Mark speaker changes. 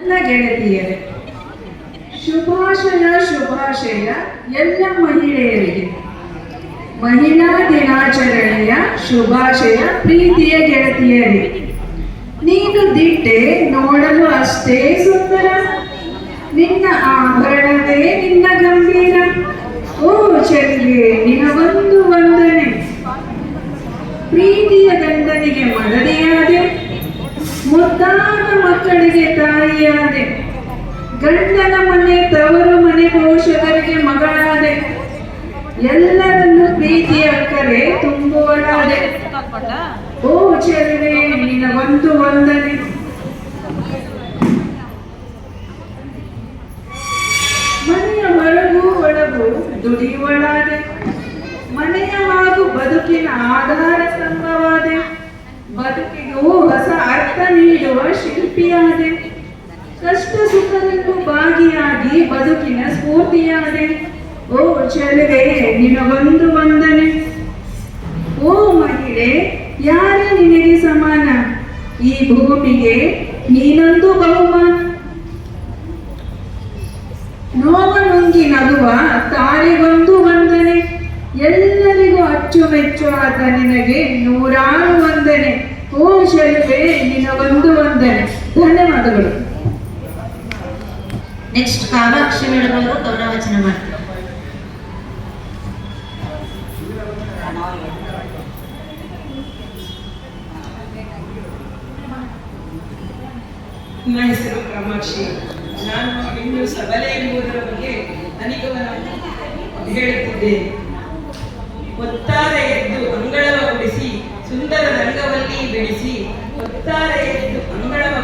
Speaker 1: ಎಲ್ಲ ಗೆಳತಿಯರೇ, ಶುಭಾಶಯ ಶುಭಾಶಯ ಎಲ್ಲ ಮಹಿಳೆಯರಿಗೆ. ಮಹಿಳಾ ದಿನಾಚರಣೆಯ ಶುಭಾಶಯ ಪ್ರೀತಿಯ ಗೆಳತಿಯರೇ, ನೀನು ದಿಟ್ಟೆ ನೋಡಲು ಅಷ್ಟೇ ಸುಂದರ. ನಿನ್ನ ಆಭರಣವೇ ನಿನ್ನ ಗಂಭೀರ. ಓ ಚೆಲ್ಲಿಗೆ ನಿನ್ನ ಒಂದು ವಂದನೆ. ಪ್ರೀತಿಯ ಗಂಡನಿಗೆ ಮಡದಿಯಾದೆ ಮಕ್ಕಳಿಗೆ ತಾಯಿಯಾದೆ. ಗಂಡನ ಮನೆ, ತವರು ಮನೆ, ಪೋಷಕರಿಗೆ ಮಗಳಾದೆ. ಎಲ್ಲರನ್ನು ಪ್ರೀತಿಯ ಕರೆ ತುಂಬುವಳಾದೆ. ಓ ಚೆಲುವೆ ನಿನ್ನ ಒಂದು ವಂದನೆ. ಮನೆಯ ಹೊರಗೂ ಒಳಗೂ ದುಡಿಯುವಳಾದೆ. ಮನೆಯ ಹಾಗೂ ಬದುಕಿನ ಆಧಾರ ಸ್ತಂಭವಾದೆ. ಬದುಕಿಗೂ ನೀಡುವ ಶಿಲ್ಪಿಯಾದೆ. ಕಷ್ಟ ಸುಖದಲ್ಲೂ ಭಾಗಿಯಾಗಿ ಬದುಕಿನ ಸ್ಫೂರ್ತಿಯಾದೆ. ಓ ಚೆಲುವೆ ನಿನಗೊಂದು ವಂದನೆ. ಓ ಮಹಿಳೆ, ಯಾರೇ ನಿನಗೆ ಸಮಾನ? ಈ ಭೂಮಿಗೆ ನೀನೊಂದು ಬಹುಮಾನ. ನೋವ ನುಂಗಿ ನಗುವ ತಾಳಿಗೊಂದು ವಂದನೆ. ಎಲ್ಲರಿಗೂ ಅಚ್ಚುಮೆಚ್ಚು ಆದ ನಿನಗೆ ನೂರಾರು ವಂದನೆ ಓ ಶೆಲ್ವೆ ನಿನಗೊಂದು ವಂದನೆ
Speaker 2: ನೆಕ್ಸ್ಟ್ ಕಾಮಾಕ್ಷಿ ಮೇಡಮ್ ಅವರು ಗೌರವಚನ ಮಾಡ್ತಾರೆ.
Speaker 3: ನನ್ನ ಹೆಸರು ಕಾಮಾಕ್ಷಿ. ನಾನು ಇನ್ನು ಸಬಲೆ ಎಂಬುದರ ಬಗ್ಗೆ ಅನಿಗಮನ ಹೇಳುತ್ತಿದ್ದೇನೆ ಒತ್ತಾರೆ ಎದ್ದು ಅಂಗಳವ ಗುಡಿಸಿ ಸುಂದರ ರಂಗವಲ್ಲಿ ಬೆಳೆಸಿ ಒತ್ತಾರೆ ಎದ್ದು ಅಂಗಳವ